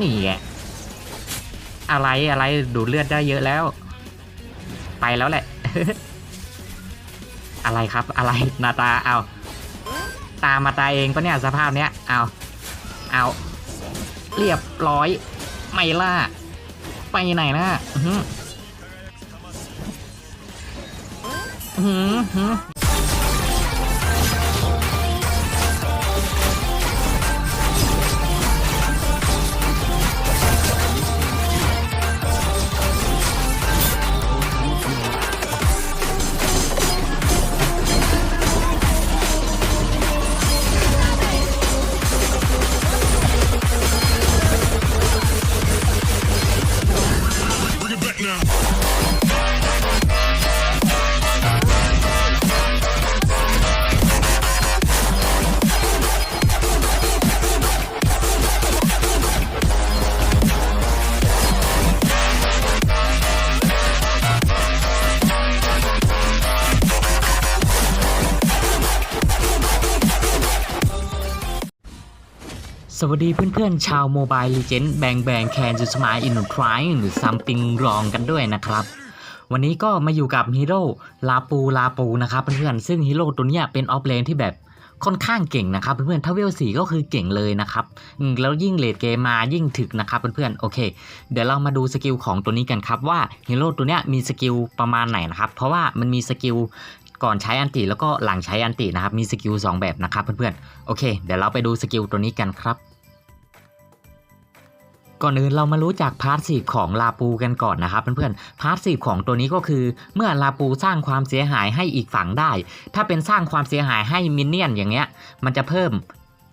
นี่ไงอะไรอะไรดูเลือดได้เยอะแล้ว ไปแล้วแหละ อะไรครับอะไรนาตาเอาตามมาตายเองปะเนี่ยสภาพเนี้ยเอาเอาเรียบร้อยไม่ล่า ไปไหนนะอื้อหืออื้ สวัสดีเพื่อนๆ ชาวโมบายลีเจนด์แบงแบงแคนจูสมายอินทรายหรือซัมติงรองกันด้วยนะครับ วันนี้ก็มาอยู่กับฮีโร่ลาปูลาปูนะครับเพื่อนๆ ซึ่งฮีโร่ตัวนี้เป็นออฟเลนที่แบบค่อนข้างเก่งนะครับเพื่อนๆถ้าเวลสีก็คือเก่งเลยนะครับแล้วยิ่งเลดเกมมายิ่งถึกนะครับเพื่อนๆโอเค เดี๋ยวเรามาดูสกิลของตัวนี้กันครับว่าฮีโร่ตัวนี้มีสกิลประมาณไหนนะครับเพราะว่ามันมีสกิลก่อนใช้อันติแล้วก็หลังใช้อันตินะครับมีสกิลสองแบบนะครับเพื่อนๆโอเค เดี๋ยวเราไปดูสกิลตัวนี้กันครับ ก่อนอื่นเรามารู้จักพาร์ทสีของลาปูกันก่อนนะครับเพื่อนๆพาร์ทสีของตัวนี้ก็คือ เมื่อลาปูสร้างความเสียหายให้อีกฝั่งได้ ถ้าเป็นสร้างความเสียหายให้มินเนี่ยนอย่างเงี้ย มันจะเพิ่ม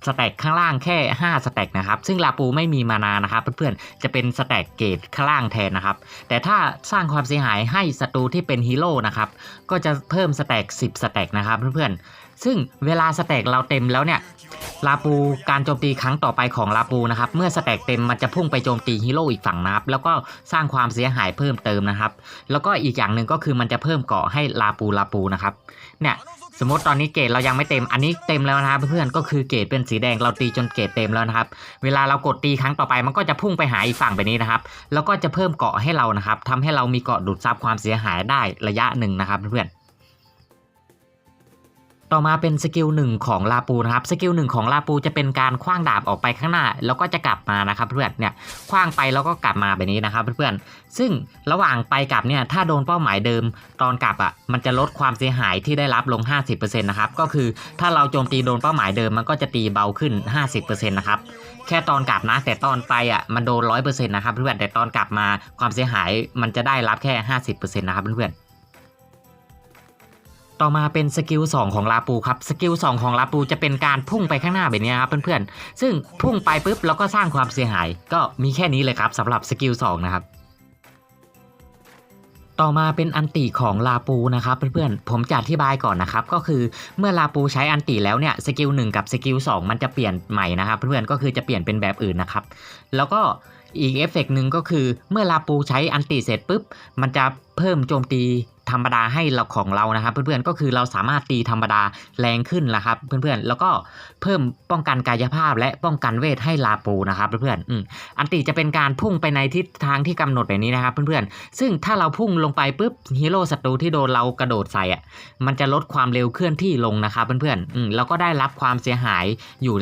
สแต็กข้างล่างแค่ 5 สแต็กนะครับ ซึ่งลาปูไม่มีมานานะครับ เพื่อนๆ จะเป็นสแต็กเกรดข้างล่างแทนนะครับ แต่ถ้าสร้างความเสียหายให้ศัตรูที่เป็นฮีโร่นะครับ ก็จะเพิ่มสแต็ก10 สแต็กนะครับเพื่อนๆ ซึ่งเวลาสแต็กเราเต็มแล้วเนี่ยลาปูการโจมตีครั้งต่อไปของลาปูนะครับ เมื่อสแต็กเต็มมันจะพุ่งไปโจมตีฮีโร่อีกฝั่งนะครับ แล้วก็สร้างความเสียหายเพิ่มเติมนะครับ แล้วก็อีกอย่างหนึ่งก็คือมันจะเพิ่มเกาะให้ลาปูลาปูนะครับ เนี่ยสมมติตอนนี้เกรดเรายังไม่เต็ม อันนี้เต็มแล้วนะครับเพื่อนๆ ก็คือเกรดเป็นสีแดงเราตีจนเกรดเต็มแล้วนะครับ เวลาเรากดตีครั้งต่อไปมันก็จะพุ่งไปหาอีกฝั่งไปนี้นะครับ แล้วก็จะเพิ่มเกาะให้เรานะครับทำให้เรามีเกาะดูดซับความเสียหายได้ระยะหนึ่งนะครับเพื่อนๆ ต่อมาเป็นสกิลหนึ่งของลาปูนะครับสกิลหนึ่งของลาปูจะเป็นการคว้างดาบออกไปข้างหน้า แล้วก็จะกลับมานะครับเพื่อนเนี่ยคว้างไปแล้วก็กลับมาแบบนี้นะครับเพื่อนๆซึ่งระหว่างไปกลับเนี่ยถ้าโดนเป้าหมายเดิมตอนกลับอะมันจะลดความเสียหายที่ได้รับลง 50%นะครับก็คือถ้าเราโจมตีโดนเป้าหมายเดิมมันก็จะตีเบาขึ้น 50%นะครับแค่ตอนกลับนะแต่ตอนไปอะมันโดน 100%นะครับเพื่อนแต่ตอนกลับมาความเสียหายมันจะได้รับแค่ 50%นะครับเพื่อนๆ ต่อมาเป็นสกิล2ของลาปูครับสกิล2ของลาปูจะเป็นการพุ่งไปข้างหน้าแบบนี้ครับเพื่อนๆ ซึ่งพุ่งไปปุ๊บแล้วก็สร้างความเสียหาย ก็มีแค่นี้เลยครับสำหรับสกิล2นะครับต่อมาเป็นอันติของลาปูนะครับเพื่อนๆ ผมจะอธิบายก่อนนะครับ ก็คือเมื่อลาปูใช้อันติแล้วเนี่ยสกิล1กับสกิล2มันจะเปลี่ยนใหม่นะครับ เพื่อนๆก็คือจะเปลี่ยนเป็นแบบอื่นนะครับ แล้วก็อีกเอฟเฟกต์หนึ่งก็คือเมื่อลาปูใช้อันติเสร็จปุ๊บ มันจะเพิ่มโจมตี ธรรมดาให้เราของเรานะครับ เพื่อนๆก็คือเราสามารถตีธรรมดาแรงขึ้นนะครับ เพื่อนๆแล้วก็เพิ่มป้องกันกายภาพและป้องกันเวทให้ลาปูนะครับ เพื่อนๆอืมอันติจะเป็นการพุ่งไปในทิศทางที่กำหนดแบบนี้นะครับ เพื่อนๆซึ่งถ้าเราพุ่งลงไปปุ๊บฮีโร่ศัตรูที่โดนเรากระโดดใส่อะมันจะลดความเร็วเคลื่อนที่ลงนะครับ เพื่อนๆอืมแล้วก็ได้รับความเสียหายอยู่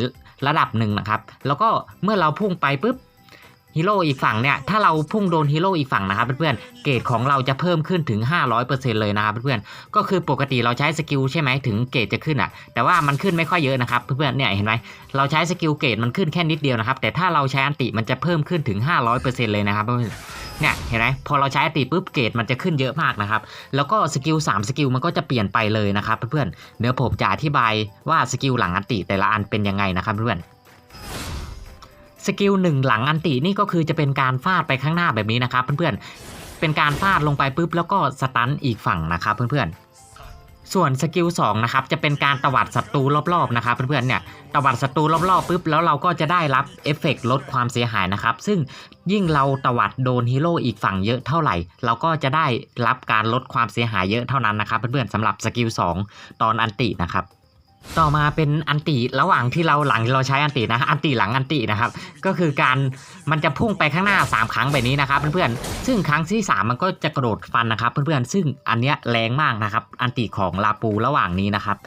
ระดับหนึ่งนะครับ แล้วก็เมื่อเราพุ่งไปปุ๊บ ฮีโร่อีกฝั่งเนี่ยถ้าเราพุ่งโดนฮีโร่อีกฝั่งนะครับเพื่อนๆเกรดของเราจะเพิ่มขึ้นถึง 500%เลยนะครับเพื่อนๆก็คือปกติเราใช้สกิลใช่ไหมถึงเกรดจะขึ้นอะ แต่ว่ามันขึ้นไม่ค่อยเยอะนะครับเพื่อนๆเนี่ยเห็นไหมเราใช้สกิลเกรดมันขึ้นแค่นิดเดียวนะครับแต่ถ้าเราใช้อันติมันจะเพิ่มขึ้นถึง 500%เลยนะครับเพื่อนๆเนี่ยเห็นไหมพอเราใช้อันติปุ๊บเกรดมันจะขึ้นเยอะมากนะครับ แล้วก็สกิล3สกิลมันก็จะเปลี่ยนไปเลยนะครับเพื่อนๆเดี๋ยวผมจะอธิบายว่าสกิลหลังอันติแต่ละอันเป็นยังไงนะครับเพื่อน สกิลหนึ่งหลังอันตินี่ก็คือจะเป็นการฟาดไปข้างหน้าแบบนี้นะครับเพื่อนๆ เป็นการฟาดลงไปปุ๊บแล้วก็สตันอีกฝั่งนะครับเพื่อนๆ ส่วนสกิล2นะครับจะเป็นการตวัดศัตรูรอบๆนะครับเพื่อนๆเนี่ยตวัดศัตรูรอบๆปุ๊บแล้วเราก็จะได้รับเอฟเฟกต์ลดความเสียหายนะครับซึ่งยิ่งเราตวัดโดนฮีโร่อีกฝั่งเยอะเท่าไหร่ เราก็จะได้รับการลดความเสียหายเยอะเท่านั้นนะครับเพื่อนๆสำหรับสกิล2ตอนอันตินะครับ ต่อมาเป็นอันติระหว่างที่เราหลังเราใช้อันตินะอันติหลังอันตินะครับ ก็คือการมันจะพุ่งไปข้างหน้า 3 ครั้งแบบนี้นะครับเพื่อนๆซึ่งครั้งที่ 3 มันก็จะกระโดดฟันนะครับเพื่อนๆซึ่งอันเนี้ยแรงมากนะครับ อันติของลาปูระหว่างนี้นะครับ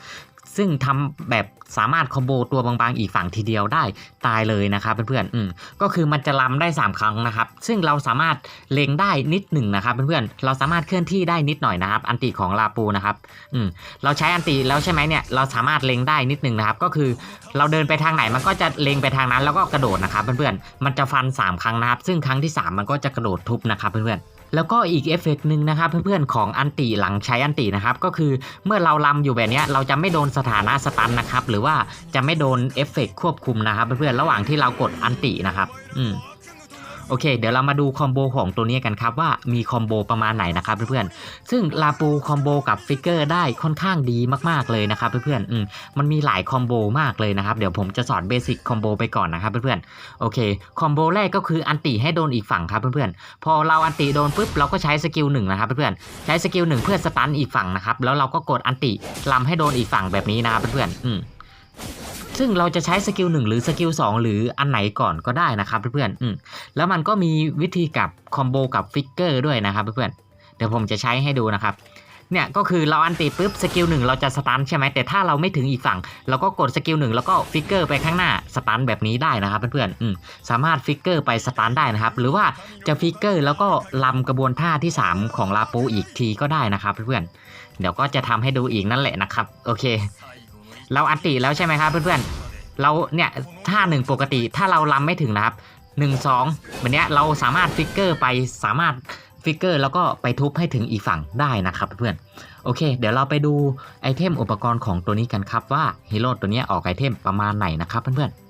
ซึ่งทำแบบสามารถคอมโบตัวบางๆ อีกฝั่งทีเดียวได้ตายเลยนะครับเพื่อนๆอืมก็คือมันจะลำได้ 3 ครั้งนะครับ ซึ่งเราสามารถเล็งได้นิดหนึ่งนะครับเพื่อนๆเราสามารถเคลื่อนที่ได้นิดหน่อยนะครับ อันติของลาปูนะครับอืมเราใช้อันติแล้วใช่ไหมเนี่ยเราสามารถเล็งได้นิดหนึ่งนะครับ ก็คือเราเดินไปทางไหนมันก็จะเล็งไปทางนั้นแล้วก็กระโดดนะครับเพื่อนๆมันจะฟัน 3 ครั้งนะครับ ซึ่งครั้งที่ 3 มันก็จะกระโดดทุบนะครับเพื่อนๆ แล้วก็อีกเอฟเฟกต์หนึ่งนะครับเพื่อนๆของอันติหลังใช้อันตินะครับก็คือเมื่อเราลำอยู่แบบนี้เราจะไม่โดนสถานะสตันนะครับหรือว่าจะไม่โดนเอฟเฟกต์ควบคุมนะครับเพื่อนๆระหว่างที่เรากดอันตินะครับ อืม โอเค เดี๋ยวเรามาดูคอมโบของตัวนี้กันครับว่ามีคอมโบประมาณไหนนะครับเพื่อนๆ ซึ่งลาปูคอมโบกับฟิกเกอร์ได้ค่อนข้างดีมากๆเลยนะครับเพื่อนๆอืมมันมีหลายคอมโบมากเลยนะครับ เดี๋ยวผมจะสอนเบสิกคอมโบไปก่อนนะครับเพื่อนๆ โอเค คอมโบแรกก็คืออันติให้โดนอีกฝั่งครับเพื่อนๆ พอเราอันติโดนปุ๊บเราก็ใช้สกิลหนึ่งนะครับเพื่อนๆ ใช้สกิลหนึ่งเพื่อสตันอีกฝั่งนะครับ แล้วเราก็กดอันติลำให้โดนอีกฝั่งแบบนี้นะครับเพื่อนๆ อืม ซึ่งเราจะใช้สกิลหนึ่งหรือสกิลสองหรืออันไหนก่อนก็ได้นะครับเพื่อนๆอืมแล้วมันก็มีวิธีกับคอมโบกับฟิกเกอร์ด้วยนะครับเพื่อนๆเดี๋ยวผมจะใช้ให้ดูนะครับเนี่ยก็คือเราอันติปุ๊บสกิลหนึ่งเราจะสตันใช่ไหมแต่ถ้าเราไม่ถึงอีกฝั่ง เราก็กดสกิลหนึ่งแล้วก็ฟิกเกอร์ไปข้างหน้าสตันแบบนี้ได้นะครับเพื่อนๆอืมสามารถฟิกเกอร์ไปสตันได้นะครับ หรือว่าจะฟิกเกอร์แล้วก็ลำกระบวนท่าที่ 3 ของลาปูอีกทีก็ได้นะครับเพื่อนๆเดี๋ยวก็จะทำให้ดูอีกนั่นแหละนะครับ โอเค เราอันติแล้วใช่ไหมครับเพื่อนๆเราเนี่ยท่าหนึ่งปกติถ้าเราลำไม่ถึงนะครับหนึ่งสองแบบเนี้ยเราสามารถฟิกเกอร์ไปสามารถฟิกเกอร์แล้วก็ไปทุบให้ถึงอีกฝั่งได้นะครับเพื่อนโอเค เดี๋ยวเราไปดูไอเทมอุปกรณ์ของตัวนี้กันครับว่าฮีโร่ตัวนี้ออกไอเทมประมาณไหนนะครับเพื่อนๆ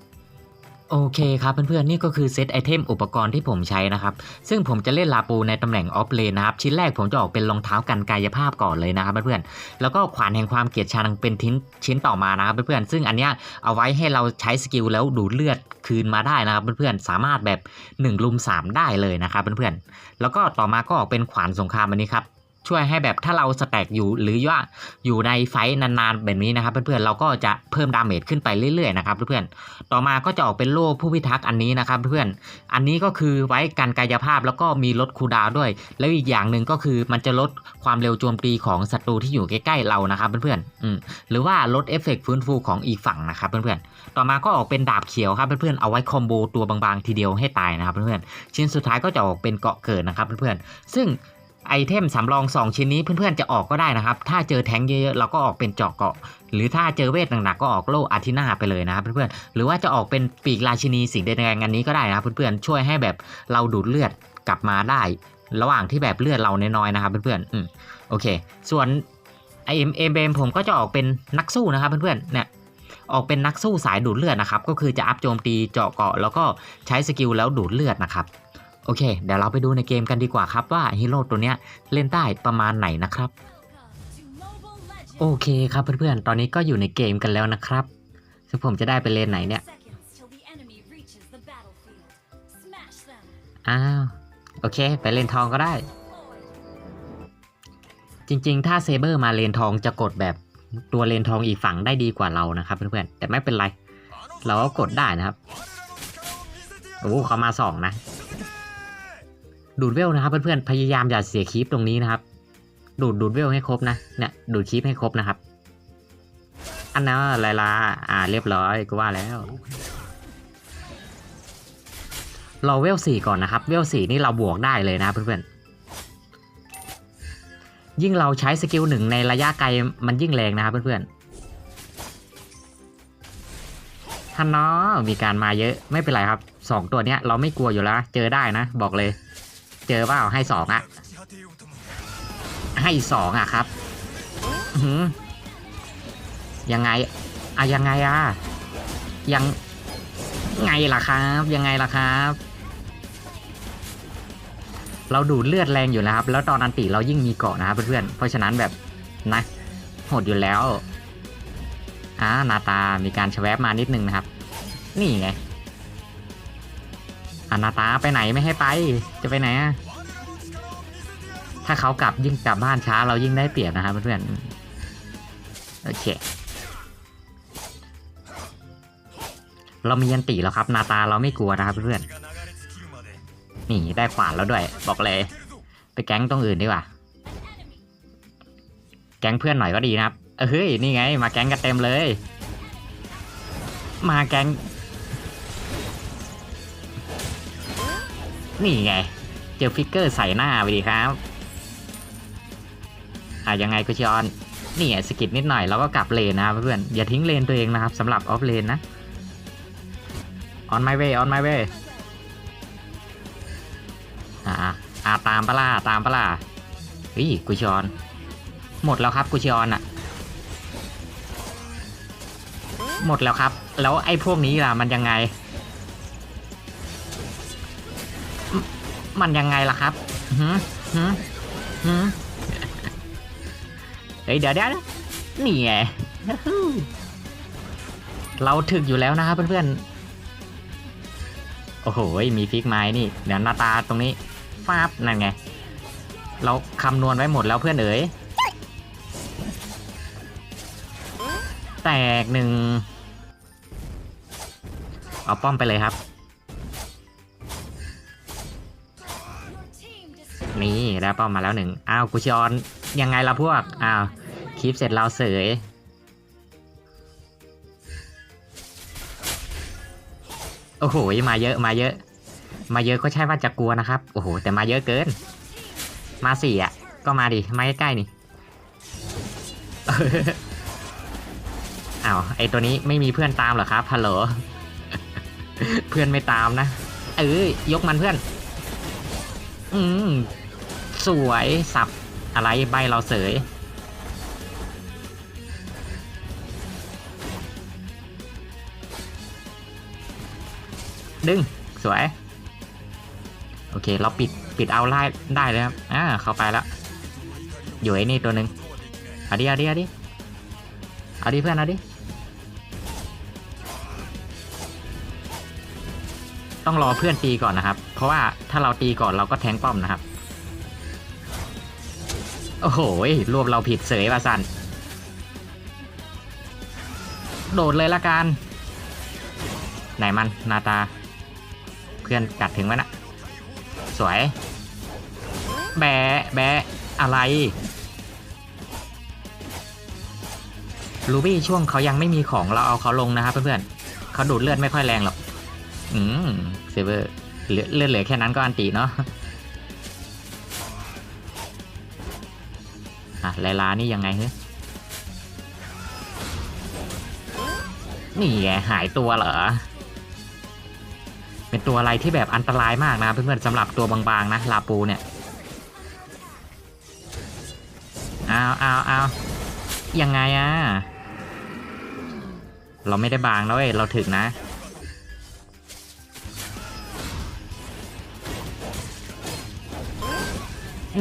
โอเคครับเพื่อนๆนี่ก็คือเซตไอเทมอุปกรณ์ที่ผมใช้นะครับ ซึ่งผมจะเล่นลาปูในตำแหน่งออฟเลนนะครับ ชิ้นแรกผมจะออกเป็นรองเท้ากันกายภาพก่อนเลยนะครับเพื่อนๆแล้วก็ขวานแห่งความเกลียดชังเป็นทิ้นชิ้นต่อมานะครับเพื่อนๆซึ่งอันเนี้ยเอาไว้ให้เราใช้สกิลแล้วดูดเลือดคืนมาได้นะครับเพื่อนๆสามารถแบบ1ลุม3 ได้เลยนะครับเพื่อนๆแล้วก็ต่อมาก็ออกเป็นขวานสงครามอันนี้ครับ ช่วยให้แบบถ้าเราสแต็กอยู่หรือว่าอยู่ในไฟนานๆแบบนี้นะครับ เพื่อนๆเราก็จะเพิ่มดาเมจขึ้นไปเรื่อยๆนะครับเพื่อนๆต่อมาก็จะออกเป็นโล่ผู้พิทักษ์อันนี้นะครับเพื่อนๆอันนี้ก็คือไว้กันกายภาพแล้วก็มีลดคูดาวด้วย แล้วอีกอย่างหนึ่งก็คือมันจะลดความเร็วโจมตีของศัตรูที่อยู่ใกล้ๆเรานะครับเพื่อนๆหรือว่าลดเอฟเฟกต์ฟื้นฟูของอีกฝั่งนะครับเพื่อนๆต่อมาก็ออกเป็นดาบเขียวครับเพื่อนๆเอาไว้คอมโบตัวบางๆทีเดียวให้ตายนะครับเพื่อนๆชิ้นสุดท้ายก็จะออกเป็นเกาะเกิดนะครับเพื่อนๆซึ่ง ไอเทมสำรอง 2 ชิ้นนี้เพื่อนๆจะออกก็ได้นะครับ ถ้าเจอแทงเยอะๆเราก็ออกเป็นเจาะเกาะ หรือถ้าเจอเวทหนักๆก็ออกโล่อาทินาไปเลยนะครับเพื่อนๆ หรือว่าจะออกเป็นปีกราชินีสีแดงอันนี้ก็ได้นะครับเพื่อนๆ ช่วยให้แบบเราดูดเลือดกลับมาได้ ระหว่างที่แบบเลือดเราน้อยๆนะครับเพื่อนๆ อืมโอเค ส่วนไอเอ็มเอ็มเผมก็จะออกเป็นนักสู้นะครับเพื่อนๆ เนี่ยออกเป็นนักสู้สายดูดเลือดนะครับ ก็คือจะอัพโจมตีเจาะเกาะแล้วก็ใช้สกิลแล้วดูดเลือดนะครับ โอเค เดี๋ยวเราไปดูในเกมกันดีกว่าครับว่าฮีโร่ตัวเนี้ยเล่นได้ประมาณไหนนะครับ โอเคครับเพื่อนๆ ตอนนี้ก็อยู่ในเกมกันแล้วนะครับ ซึ่งผมจะได้ไปเลนไหนเนี่ย อ้าว โอเค ไปเลนทองก็ได้ จริงๆ ถ้าเซเบอร์มาเลนทองจะกดแบบตัวเลนทองอีกฝั่งได้ดีกว่าเรานะครับเพื่อนๆ แต่ไม่เป็นไร เราก็กดได้นะครับ โอ้เขามาสองนะ ดูดเวลนะครับ เพื่อนๆ พยายามอย่าเสียคีปตรงนี้นะครับ ดูดดูดเวลให้ครบนะเนี่ยดูดคีปให้ครบนะครับ อันนั้นลายลาอ่าเรียบร้อยก็ว่าแล้วรอเวลสี่ก่อนนะครับ เวลสี่นี่เราบวกได้เลยนะเพื่อนๆ ยิ่งเราใช้สกิลหนึ่งในระยะไกลมันยิ่งแรงนะครับเพื่อนๆท่านเนาะมีการมาเยอะไม่เป็นไรครับสองตัวเนี้ยเราไม่กลัวอยู่แล้ว เจอได้นะ บอกเลย เจอเปล่าให้สองอะให้สองอะครับหือยังไงอะยังไงอะยังไงล่ะครับ ยังไงล่ะครับ เราดูดเลือดแรงอยู่นะครับ แล้วตอนอันติเรายิ่งมีเกาะนะครับเพื่อนๆเพราะฉะนั้นแบบนะโหดอยู่แล้วอ่านาตามีการชแวบมานิดนึงนะครับ นี่ไง อานาตาไปไหนไม่ให้ไป จะไปไหนอะถ้าเขากลับยิ่งกลับบ้านช้าเรายิ่งได้เปรียบนะครับเพื่อนๆโอเค เรามียันติแล้วครับ นาตาเราไม่กลัวนะครับเพื่อนๆนี่ได้ขวานแล้วด้วย บอกเลย ไปแก๊งตรงอื่นดีกว่า แก๊งเพื่อนหน่อยก็ดีนะครับเฮ้ยนี่ไง มาแก๊งกันเต็มเลย มาแก๊ง นี่ไง เจอฟิกเกอร์ใส่หน้าไปดีครับอะยังไงกุชออนนี่สกิดนิดหน่อยแล้วก็กลับเลนนะครับเพื่อนอย่าทิ้งเลนตัวเองนะครับสำหรับออฟเลนนะ on my way on my way อ่าอ่าตามปล่าตามปล่าเฮ้ยกุชอน หมดแล้วครับกุชอนอะหมดแล้วครับ แล้วไอ้พวกนี้ล่ะมันยังไง มันยังไงล่ะครับหืมหืมหืมเฮ้ยเดี๋ยวเดี๋ยวนี่ไงเราถึกอยู่แล้วนะครับเพื่อนๆ โอ้โห มีฟิกไม้นี่ เดี๋ยวหน้าตาตรงนี้ฟาบนั่นไง เราคำนวณไว้หมดแล้วเพื่อนเอ๋ย แตกหนึ่ง เอาป้อมไปเลยครับ นี่ได้ป้อมมาแล้วหนึ่งอ้าวกุชออนยังไงล่ะพวกอ้าวคลิปเสร็จเราเสยโอ้โหมาเยอะมาเยอะ มาเยอะก็ใช่ว่าจะกลัวนะครับโอ้โหแต่มาเยอะเกิน มาสี่อะ ก็มาดิมาใกล้ๆนี่อ้าวไอตัวนี้ไม่มีเพื่อนตามเหรอครับฮัลโหลเพื่อนไม่ตามนะเอ้ยยกมันเพื่อน อืม สวยสับอะไรใบเราเสยดึง สวย โอเค เราปิด ปิดเอาไล่ได้เลยครับ อ่า เข้าไปแล้ว อยู่ไอ้นี่ตัวหนึ่งเอาดิ เอาดิ เอาดิ เอาดิเพื่อน เอาดิ ต้องรอเพื่อนตีก่อนนะครับ เพราะว่าถ้าเราตีก่อนเราก็แทงป้อมนะครับ โอ้โหรวบเราผิดเสยประสันโดดเลยละกัน ไหนมันนาตา เพื่อนกัดถึงไหมนะสวย แบะแบะอะไรลูบี้ช่วงเขายังไม่มีของเราเอาเขาลงนะครับเพื่อนๆเขาดูดเลือดไม่ค่อยแรงหรอก อืมเซเวอร์เหลือเลือดเหลือแค่นั้นก็อันตีเนาะ อะไลลานี่ยังไงเฮ้ยนี่ไงหายตัวเหรอ เป็นตัวอะไรที่แบบอันตรายมากนะเพื่อนๆสำหรับตัวบางๆนะลาปูเนี่ยเอาเอาเอายังไงอะเราไม่ได้บางนะเว้ยเราถึกนะ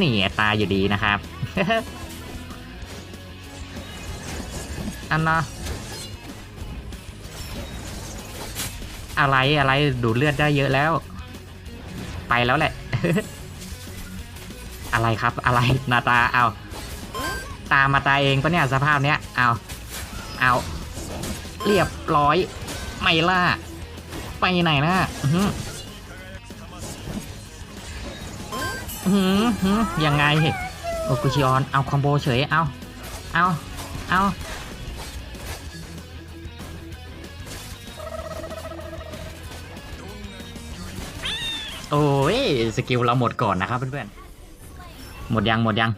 นี่ตายอยู่ดีนะครับ อันนะอะไรอะไรดูดเลือดได้เยอะแล้ว ไปแล้วแหละ อะไรครับอะไรนาตาเอาตามมาตายเองปะเนี่ยสภาพเนี้ยเอาเอาเรียบร้อยไม่ล่า ไปไหนนะอื้อหือหือยังไงโอกุชิออนเอาคอมโบเฉยเอาเอาเอา โอ้ยสกิลเราหมดก่อนนะครับเพื่อนๆ หมดยังหมดยัง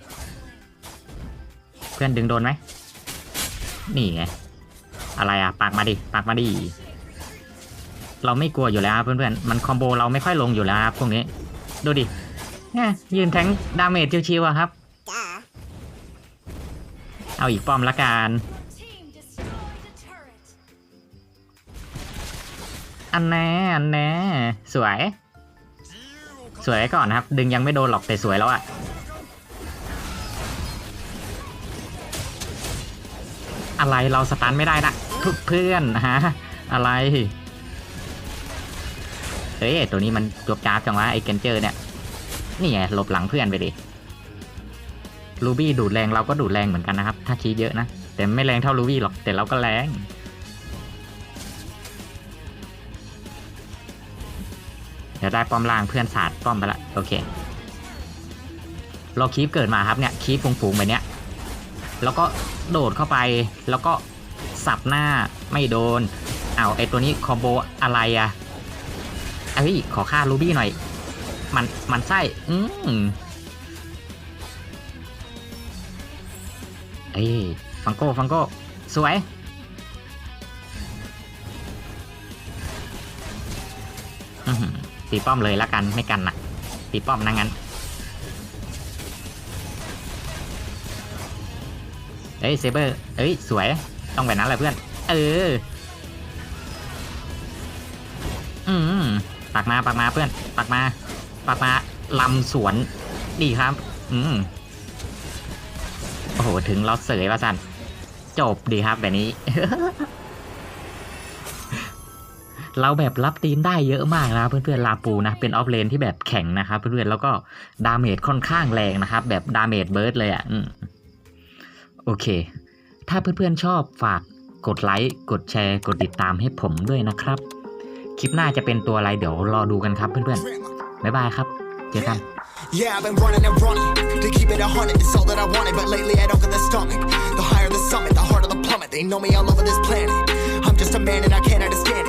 เพื่อนดึงโดนไหม นี่ไง อะไรอะปากมาดิปากมาดิ เราไม่กลัวอยู่แล้วครับเพื่อนๆ มันคอมโบเราไม่ค่อยลงอยู่แล้วครับพวกนี้ ดูดิเนี่ยยืนแทงดาเมจชิวๆอะครับ เอาอีกป้อมละกันอันแน่อันแน่สวย สวยไว้ก่อนนะครับ ดึงยังไม่โดนหรอกแต่สวยแล้วอะอะไรเราสตันไม่ได้นะทุกเพื่อนฮะอะไรเฮ้ยตัวนี้มันจบจ้าบจังวะไอ้เกนเจอร์เนี่ยนี่ไงหลบหลังเพื่อนไปดิลูบี้ดูดแรงเราก็ดูดแรงเหมือนกันนะครับ ถ้าคีดเยอะนะ แต่ไม่แรงเท่าลูบี้หรอกแต่เราก็แรง เดี๋ยวได้ป้อมล่างเพื่อนศาสาดป้อมไปละโอเค เราคีฟเกิดมาครับเนี่ยคีฟฟูงๆแบบเนี้ยแล้วก็โดดเข้าไปแล้วก็สับหน้าไม่โดนอ้าวไอตัวนี้คอมโบอะไรอะเอ้ยขอค่ารูบี้หน่อย มันมันไส้อืมเอ้ยฟังโก้ฟังโก้สวยอื้อหือ ตีป้อมเลยละกันไม่กันนะตีป้อมนะงั้นเอ้ยเซเบอร์เอ้ยสวยต้องแบบนั้นแหละเพื่อน เออ อืมปักมาปักมาเพื่อนปักมาปักมาลำสวนดีครับ อืมโอ้โห ถึงเราเสยว่าสันจบดีครับแบบนี้ เราแบบรับตีนได้เยอะมากนะครับเพื่อนๆลาปูนะเป็นออฟเลนที่แบบแข็งนะครับเพื่อนๆแล้วก็ดาเมจค่อนข้างแรงนะครับ แบบดาเมจเบิร์ดเลยอะ่ะโอเค ถ้าเพื่อนๆชอบฝากกดไลค์กดแชร์กดติดตามให้ผมด้วยนะครับ คลิปหน้าจะเป็นตัวอะไรเดี๋ยวรอดูกันครับเพื่อนๆบ๊ายบายครับเจอกัน Yeah, I've been running and running to keep it a hundred. It's all that I wanted, but lately I don't get the stomach. The higher the summit, the harder the plummet. They know me all over this planet. I'm just a man and I can't understand it.